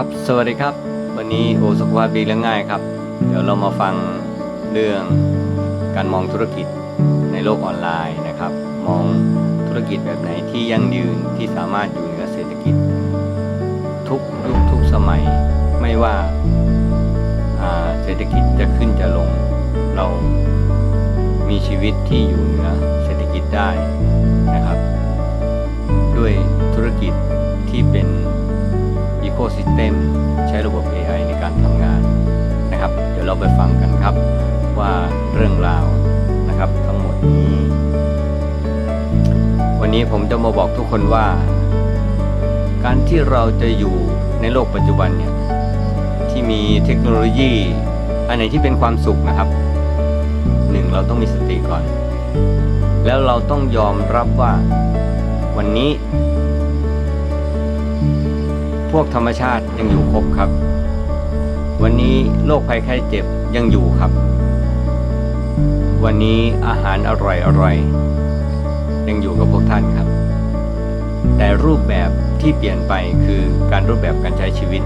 ครับสวัสดีครับ วันนี้โอสุขภาพดีและง่ายครับ เดี๋ยวเรามาฟังเรื่องการมองธุรกิจในโลกออนไลน์นะครับ มองธุรกิจแบบไหนที่ยั่งยืนที่สามารถอยู่เหนือเศรษฐกิจ ทุกยุคทุกสมัยไม่ว่าอ่าเศรษฐกิจจะขึ้นจะลง เรามีชีวิตที่อยู่เหนือเศรษฐกิจได้นะครับ ด้วยธุรกิจที่เป็น Ecosystem ใช้ระบบ AI ในการทำงานนะครับ เดี๋ยวเราไปฟังกันครับว่าเรื่องราวนะครับทั้งหมดนี้ วันนี้ผมจะมาบอกทุกคนว่า การที่เราจะอยู่ในโลกปัจจุบันเนี่ยที่มีเทคโนโลยี อันไหนที่เป็นความสุขนะครับหนึ่งเราต้องมีสติก่อน แล้วเราต้องยอมรับว่าวันนี้ วกธรรมชาติยังอยู่ครบครับ วันนี้โรคภัยไข้เจ็บยังอยู่ครับ วันนี้อาหารอร่อยอร่อยยังอยู่กับพวกท่านครับ แต่รูปแบบที่เปลี่ยนไปคือการรูปแบบการใช้ชีวิต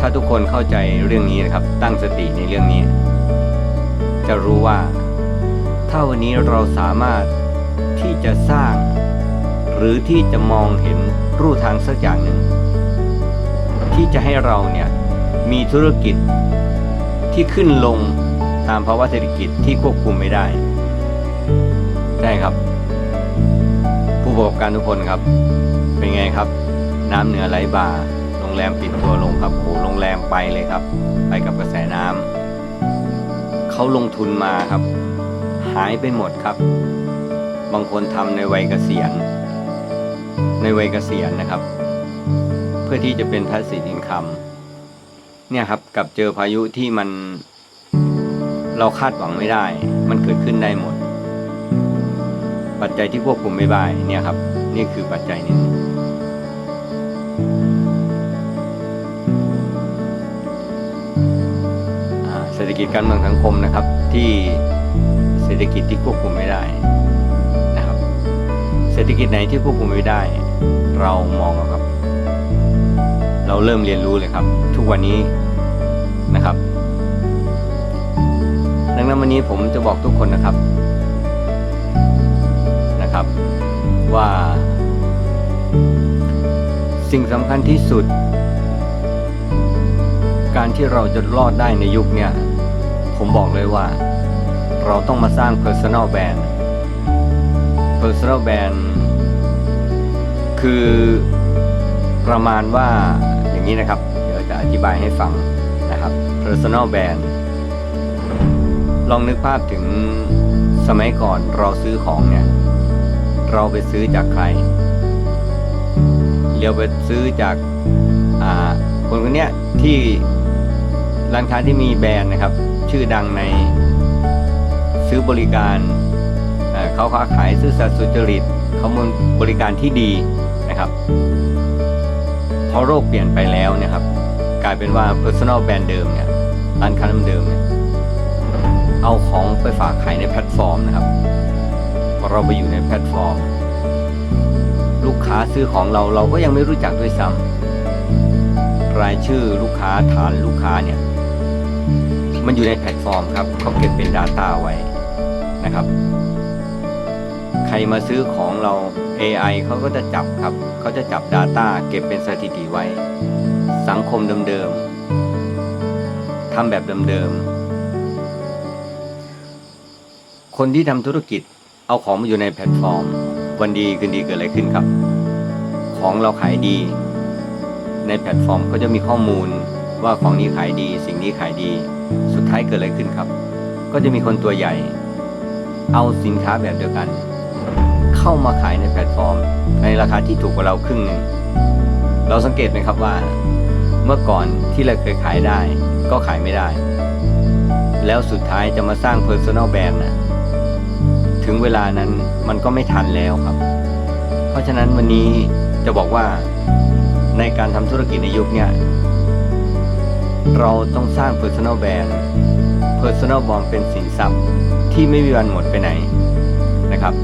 ถ้าทุกคนเข้าใจเรื่องนี้นะครับ ตั้งสติในเรื่องนี้ จะรู้ว่า ถ้าวันนี้เราสามารถที่จะสร้าง หรือที่จะมองเห็นรูทางสักอย่างหนึ่ง ที่จะให้เราเนี่ยมีธุรกิจที่ขึ้นลงตามภาวะเศรษฐกิจที่ควบคุมไม่ได้ใช่ครับ ผู้ประกอบการทุกคนครับ เป็นไงครับ น้ำเหนือไหลบ่าโรงแรมปิดตัวลงครับโอ้โรงแรมไปเลยครับ ไปกับกระแสน้ำเขาลงทุนมาครับ หายไปหมดครับ บางคนทำในวัยเกษียณในวัยเกษียณนะครับ พื่อที่จะเป็น passive income เนี่ยครับกับเจอพายุที่มันเราคาดหวังไม่ได้ มันเกิดขึ้นได้หมด ปัจจัยที่ควบคุมไม่ได้เนี่ยครับ นี่คือปัจจัยหนึ่งเศรษฐกิจการเมืองสังคมนะครับ ที่เศรษฐกิจที่ควบคุมไม่ได้นะครับ เศรษฐกิจไหนที่ควบคุมไม่ได้ เรามองครับ เราเริ่มเรียนรู้เลยครับ ทุกวันนี้นะครับ ดังนั้นวันนี้ผมจะบอกทุกคนนะครับนะครับ ว่า สิ่งสำคัญที่สุด การที่เราจะรอดได้ในยุคเนี้ยผมบอกเลยว่า เราต้องมาสร้าง personal brand personal brand คือประมาณว่า อย่างนี้นะครับ เดี๋ยวจะอธิบายให้ฟังนะครับ personal brand ลองนึกภาพถึงสมัยก่อนเราซื้อของเนี่ย เราไปซื้อจากใครเรียวไปซื้อจากาคนคนนี้ที่ร้านค้าที่มีแบรนด์นะครับ ชื่อดังในซื้อบริการเขาค้าขายซื่อสัตย์สุจริตเขามบริการที่ดีนะครับ พอโรคเปลี่ยนไปแล้วเนี่ยครับ กลายเป็นว่า personal brand เดิมเนี่ยร้านค้าเดิมเนี่ยเอาของไปฝากขายในแพลตฟอร์มนะครับพอเราไปอยู่ในแพลตฟอร์ม ลูกค้าซื้อของเราเราก็ยังไม่รู้จักด้วยซ้ำรายชื่อลูกค้าฐานลูกค้าเนี่ย มันอยู่ในแพลตฟอร์มครับเขาเก็บเป็น Data ไว้นะครับ มาซื้อของเรา AI เขาก็จะจับครับ เขาจะจับ Data เก็บเป็นสถิติไว้ สังคมเดิมๆทำแบบเดิมๆ คนที่ทำธุรกิจเอาของมาอยู่ในแพลตฟอร์ม วันดีคืนดีเกิดอะไรขึ้นครับ ของเราขายดี ในแพลตฟอร์มก็จะมีข้อมูลว่าของนี้ขายดี สิ่งนี้ขายดี สุดท้ายเกิดอะไรขึ้นครับ ก็จะมีคนตัวใหญ่ เอาสินค้าแบบเดียวกัน เข้ามาขายในแพลตฟอร์ม ในราคาที่ถูกกว่าเราครึ่งหนึ่ง เราสังเกตไหมครับว่า เมื่อก่อนที่เราเคยขายได้ ก็ขายไม่ได้ แล้วสุดท้ายจะมาสร้าง Personal Brand นะถึงเวลานั้นมันก็ไม่ทันแล้วครับ เพราะฉะนั้นวันนี้จะบอกว่าในการทำธุรกิจในยุคเนี้ยเราต้องสร้าง Personal Brand Personal Brand เป็นสินทรัพย์ที่ไม่มีวันหมดไปไหนนะครับ